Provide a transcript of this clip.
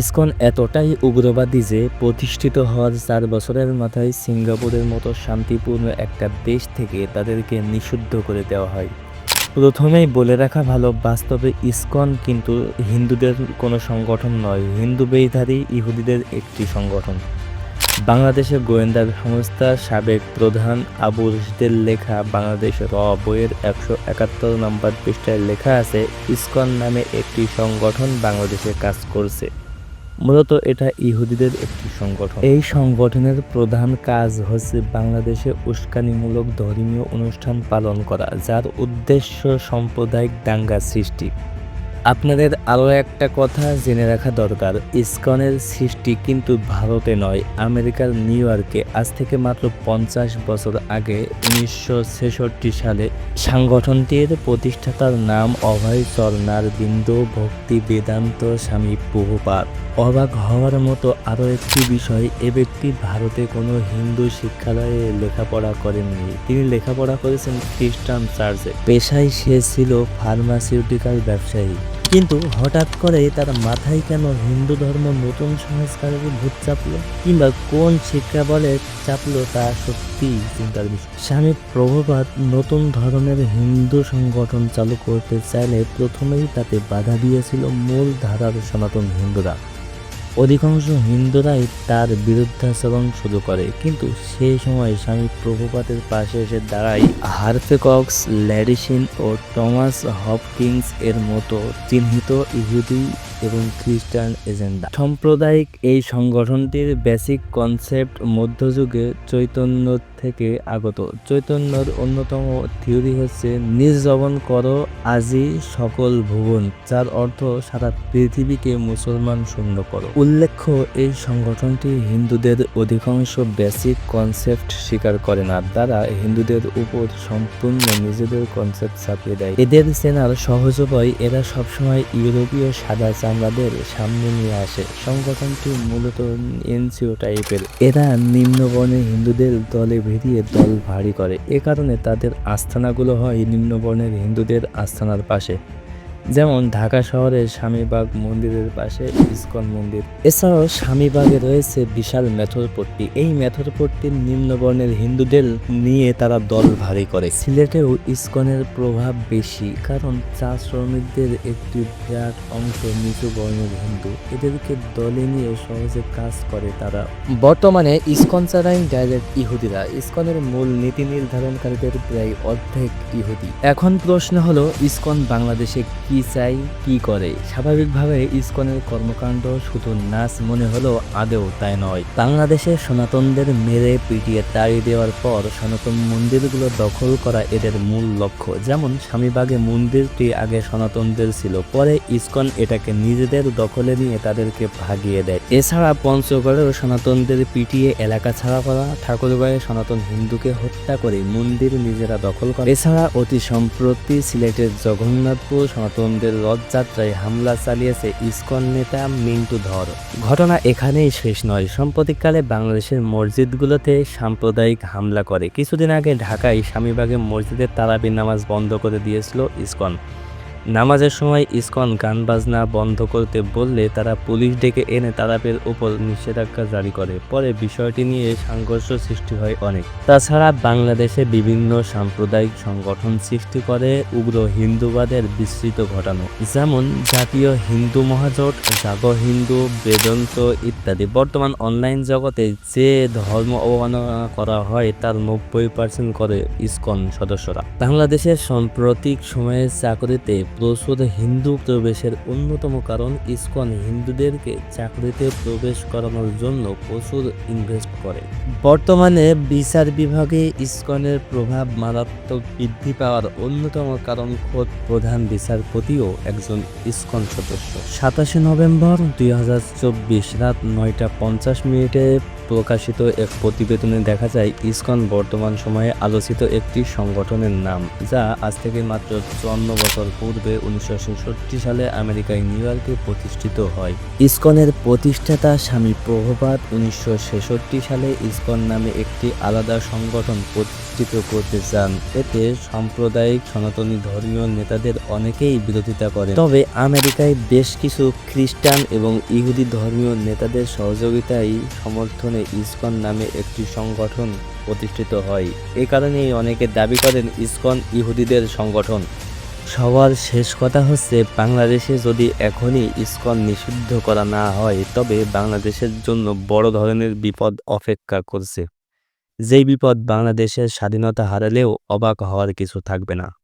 ISKCON এতটাই উগ্রবাদী যে প্রতিষ্ঠিত হওয়ার চার বছরের মাথায় সিঙ্গাপুরের মতো শান্তিপূর্ণ একটা দেশ থেকে তাদেরকে নিষিদ্ধ করে দেওয়া হয়। প্রথমেই বলে রাখা ভালো, বাস্তবে ইসকন কিন্তু হিন্দুদের কোনো সংগঠন নয়, হিন্দু বেইধারী ইহুদিদের একটি সংগঠন। বাংলাদেশের গোয়েন্দা সংস্থা সাবেক প্রধান আবু রশিদের লেখা বাংলাদেশ র বইয়ের একশো একাত্তর নম্বর পৃষ্ঠায় লেখা আছে, ইসকন নামে একটি সংগঠন বাংলাদেশে কাজ করছে। মূলত এটা ইহুদিদের একটি সংগঠন। এই সংগঠনের প্রধান কাজ হচ্ছে বাংলাদেশে উস্কানিমূলক ধর্মীয় অনুষ্ঠান পালন করা, যার উদ্দেশ্য সাম্প্রদায়িক দাঙ্গা সৃষ্টি। আপনাদের আরও একটা কথা জেনে রাখা দরকার, ইসকনের সৃষ্টি কিন্তু ভারতে নয়, আমেরিকার নিউ ইয়র্কে। আজ থেকে মাত্র পঞ্চাশ বছর আগে উনিশশো ছেষট্টি সালে সাংগঠনটির প্রতিষ্ঠাতার নাম অভয় চরনার বিন্দু ভক্তি বেদান্ত স্বামী প্রভুপাত অবাক হওয়ার মতো আরও একটি বিষয়, এ ব্যক্তি ভারতে কোনো হিন্দু শিক্ষালয়ে লেখাপড়া করেননি। তিনি লেখাপড়া করেছেন খ্রিস্টান চার্চে। পেশায় সে ছিল ফার্মাসিউটিক্যাল ব্যবসায়ী। কিন্তু হঠাৎ করে তার মাথায় কেন হিন্দু ধর্ম নতুন সংস্কারের ভূত চাপলো? কিংবা কোন শিক্ষা বলে চাপলো তা সত্যি চিন্তার বিষয়। স্বামী প্রভুপাত নতুন ধরনের হিন্দু সংগঠন চালু করতে চাইলে প্রথমেই তাতে বাধা দিয়েছিল মূল ধারার সনাতন হিন্দুরা। অধিকাংশ হিন্দুরাই তার বিরুদ্ধাচরণ শুরু করে, কিন্তু সেই সময় স্বামী প্রভুপাতের পাশে এসে দাঁড়াই হারফেকক্স, ল্যাডিসিন ও টমাস হপকিংস এর মতো চিহ্নিত ইহুদি এবং খ্রিস্টান এজেন্ডা। সাম্প্রদায়িক এই সংগঠনটির বেসিক কনসেপ্ট মধ্যযুগে চৈতন্য থেকে আগত। চৈতন্যর অন্যতম থিওরি হচ্ছে নির্জবন করো আজি সকল ভুবন, যার অর্থ সারা পৃথিবীকে মুসলমান শূন্য করো। উল্লেখ্য, এই সংগঠনটি হিন্দুদের অধিকাংশ বেসিক কনসেপ্ট স্বীকার করে না, তারা হিন্দুদের উপর সম্পূর্ণ নিজেদের কনসেপ্ট চাপিয়ে দেয়। এদের চেনার সহজ উপায় এরা সবসময় ইউরোপীয় সাদা চামড়াদের সামনে নিয়ে আসে। সংগঠনটি মূলত এনসিও টাইপের। এরা নিম্নবর্ণের হিন্দুদের দলে ভিড়িয়ে দল ভারী করে। এ কারণে তাদের আস্থানাগুলো হয় নিম্নবর্ণের হিন্দুদের আস্থানার পাশে। যেমন ঢাকা শহরের স্বামীবাগ মন্দিরের পাশে ইস্কন মন্দির। এছাড়াও স্বামীবাগে রয়েছে বিশাল মেথরপট্টি এই মেথরপট্টির নিম্নবর্ণের হিন্দুদের নিয়ে তারা দল ভারী করে। সিলেটেও ইস্কনের প্রভাব বেশি, কারণ চা শ্রমিকদের একটি বিরাট অংশ নিচু বর্ণের হিন্দু। এদেরকে দলে নিয়ে সহজে কাজ করে তারা। বর্তমানে ইসকন ছাড়াই ডাইরেক্ট ইহুদিরা। ইস্কনের মূল নীতি নির্ধারণকারীদের প্রায় অর্ধেক ইহুদি। এখন প্রশ্ন হলো, ইস্কন বাংলাদেশে কি চাই, কি করে? স্বাভাবিকভাবে ইসকনের কর্মকাণ্ড শুধু নাচ মনে হলো আদেও তাই নয়। বাংলাদেশে সনাতনদের মেরে পিটিয়ে তাড়িয়ে দেওয়ার পর সনাতন মন্দিরগুলো দখল করা এদের মূল লক্ষ্য। যেমন স্বামীবাগে মন্দিরটি আগে সনাতনদের ছিল, পরে ইসকন এটাকে নিজেদের দখলে নিয়ে তাদেরকে ভাগিয়ে দেয়। এছাড়া পঞ্চগড়েও সনাতনদের পিটিয়ে এলাকা ছাড়া করা, ঠাকুরগাঁয়ে সনাতন হিন্দুকে হত্যা করে মন্দির নিজেরা দখল করে। এছাড়া অতি সম্প্রতি সিলেটের জগন্নাথপুর সনাতনদের রথযাত্রায় হামলা চালিয়েছে ইস্কন নেতা মিন্টু ধর। ঘটনা এখানেই শেষ নয়। সাম্প্রতিককালে বাংলাদেশের মসজিদগুলোতে সাম্প্রদায়িক হামলা করে। কিছুদিন আগে ঢাকায় স্বামীবাগে মসজিদের তারাবি নামাজ বন্ধ করে দিয়েছিল ইসকন। নামাজের সময় ইসকন গান বাজনা বন্ধ করতে বললে তারা পুলিশ ডেকে এনে তারাপের উপর নিষেধাজ্ঞা জারি করে। পরে বিষয়টি নিয়ে সংঘর্ষ সৃষ্টি হয় অনেক। তাছাড়া বাংলাদেশে বিভিন্ন সাম্প্রদায়িক সংগঠন সৃষ্টি করে উগ্র হিন্দুবাদের বিস্তৃত ঘটানো। যেমন জাতীয় হিন্দু মহাজোট, জাগ হিন্দু, বেদন্ত ইত্যাদি। বর্তমান অনলাইন জগতে যে ধর্ম অবমাননা করা হয় তার নব্বই পার্সেন্ট করে ইসকন সদস্যরা। বাংলাদেশের সাম্প্রতিক সময়ে চাকরিতে প্রচুর হিন্দু প্রবেশের অন্যতম কারণ, ইসকন হিন্দুদেরকে চাকরিতে প্রবেশ করানোর জন্য প্রচুর ইনভেস্ট করে। বর্তমানে বিচার বিভাগে ইসকনের প্রভাব মারাত্মক বৃদ্ধি পাওয়ার অন্যতম কারণ খোদ প্রধান বিচারপতিও একজন ইসকন সদস্য। সাতাশে নভেম্বর দুই হাজার চব্বিশ রাত নয়টা পঞ্চাশ মিনিটে প্রকাশিত এক প্রতিবেদনে দেখা যায়, ইসকন বর্তমান সময়ে আলোচিত একটি সংগঠনের নাম, যা আজ থেকে মাত্র চুয়ান্ন বছর পূর্বে উনিশশো ছেষট্টি সালে আমেরিকায় নিউ ইয়র্কে প্রতিষ্ঠিত হয়। ইসকনের প্রতিষ্ঠাতা স্বামী প্রভুপাত উনিশশো ছেষট্টি সালে ইসকন নামে একটি আলাদা সংগঠন প্রতিষ্ঠিত করতে চান। এতে সাম্প্রদায়িক, সনাতনী ধর্মীয় নেতাদের অনেকেই বিরোধিতা করে তবে আমেরিকায় বেশ কিছু খ্রিস্টান এবং ইহুদি ধর্মীয় নেতাদের সহযোগিতায় সমর্থনে ইসকন নামে একটি সংগঠন প্রতিষ্ঠিত হয়। এ কারণেই অনেকে দাবি করেন ইসকন ইহুদিদের সংগঠন। সবার শেষ কথা হচ্ছে, বাংলাদেশে যদি এখনই ইসকন নিষিদ্ধ করা না হয়, তবে বাংলাদেশের জন্য বড় ধরনের বিপদ অপেক্ষা করছে। যেই বিপদ বাংলাদেশের স্বাধীনতা হারালেও অবাক হওয়ার কিছু থাকবে না।